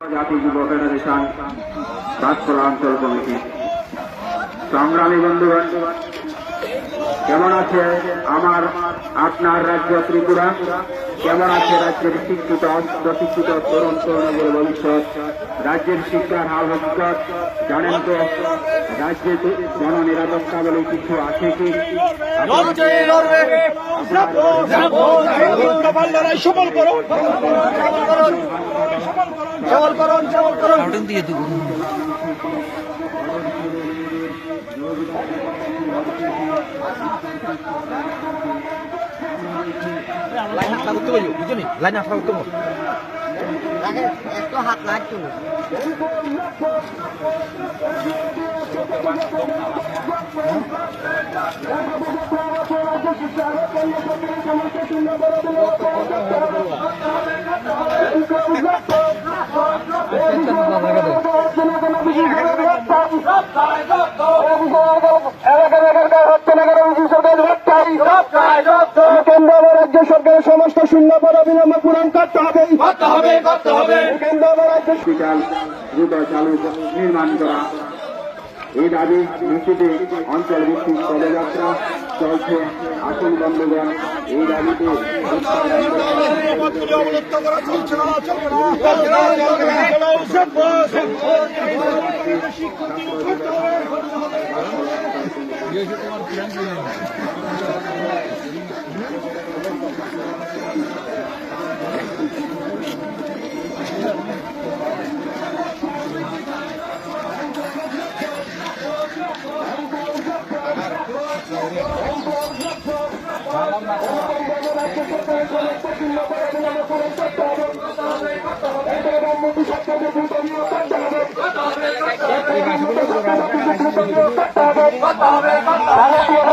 জাতি যুব ফেডারেশন রাজপুরা অঞ্চল কমিটি। সংগ্রামী বন্ধুগণ কেমন আছে আমার আপনার রাজ্য ত্রিপুরা কেমন আছে রাজ্যের শিক্ষিত প্রশিক্ষিত তরুণ তরুণীদের ভবিষ্যৎ রাজ্যের শিক্ষার হাল হকিকত জানেন তো রাজ্যে তো জননিরাপত্তা বলে কিছু আছে কি সফল করুন সফল করুন সফল করুন লাইন হাত করতে পারি বুঝলি লাইন হাত করতে পারি একটু হাত লাগতো কেন্দ্র সমস্ত শূন্য পদ অবিলম্বে পূরণ করতে হবে। করতে হবে করতে হবে। কেন্দ্র রাজ্য হসপিটাল দ্রুত চালু নির্মাণ করা। এই দাবি ভিত্তিতে অঞ্চল ভিত্তিক পদযাত্রা চলছে। আসল বন্ধুগণ এই দাবিতে ভারতীয়